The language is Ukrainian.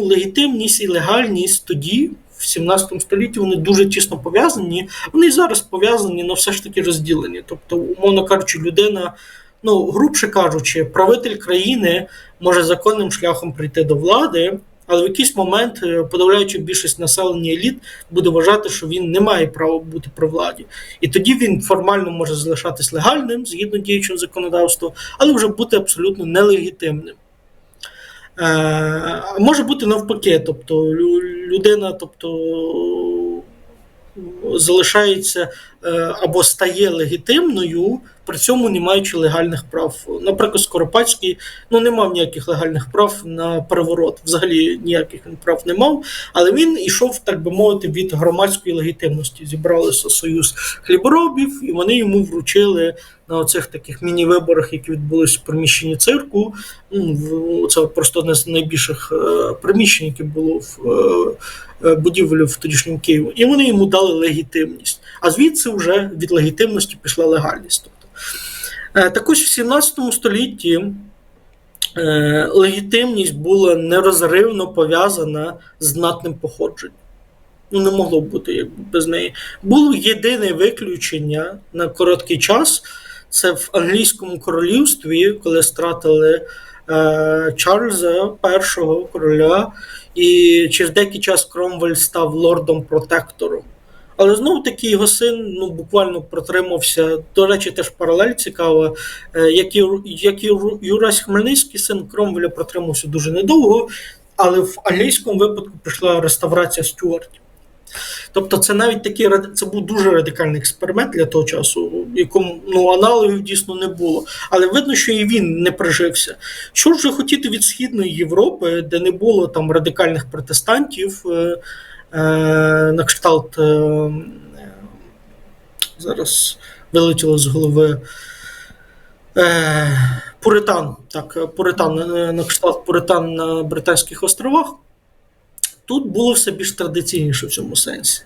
Легітимність і легальність тоді, в 17 столітті, вони дуже тісно пов'язані. Вони і зараз пов'язані, але все ж таки розділені. Тобто, умовно кажучи, людина, ну, грубше кажучи, правитель країни може законним шляхом прийти до влади, але в якийсь момент, е, подавляючи більшість населення еліт, буде вважати, що він не має права бути при владі. І тоді він формально може залишатись легальним згідно діючого законодавства, але вже бути абсолютно нелегітимним. Е, А може бути навпаки, тобто лю- людина, тобто залишається е, або стає легітимною, при цьому не маючи легальних прав. Наприклад, Скоропадський ну, не мав ніяких легальних прав на переворот, взагалі ніяких прав не мав, але він йшов, так би мовити, від громадської легітимності. Зібралися союз хліборобів, і вони йому вручили на оцих таких міні-виборах, які відбулись в приміщенні цирку. Ну, Це просто одне з найбільших е, приміщень, яке було в е, е, будівлі в тодішньому Києві. І вони йому дали легітимність. А звідси вже від легітимності пішла легальність. Тобто, Е, Також в 17 столітті легітимність була нерозривно пов'язана з знатним походженням. Ну, не могло бути якби без неї. Було єдине виключення на короткий час. Це в англійському королівстві, коли стратили е, Чарльза, першого короля, і через деякий час Кромвель став лордом-протектором. Але знову таки його син ну, буквально протримався. До речі, теж паралель цікава. Е, Як і, як і Юрась Хмельницький, син Кромвеля протримався дуже недовго, але в англійському випадку прийшла реставрація Стюартів. Тобто, це навіть такий це був дуже радикальний експеримент для того часу, якому ну, аналогів дійсно не було. Але видно, що і він не прижився. Що ж вже хотіти від Східної Європи, де не було там радикальних протестантів, е, е, на кшталт. Е, зараз вилетіло з голови. Е, Пуритан, так, Пуритан, е, на кшталт Пуритан на Британських островах. Тут було все більш традиційніше в цьому сенсі.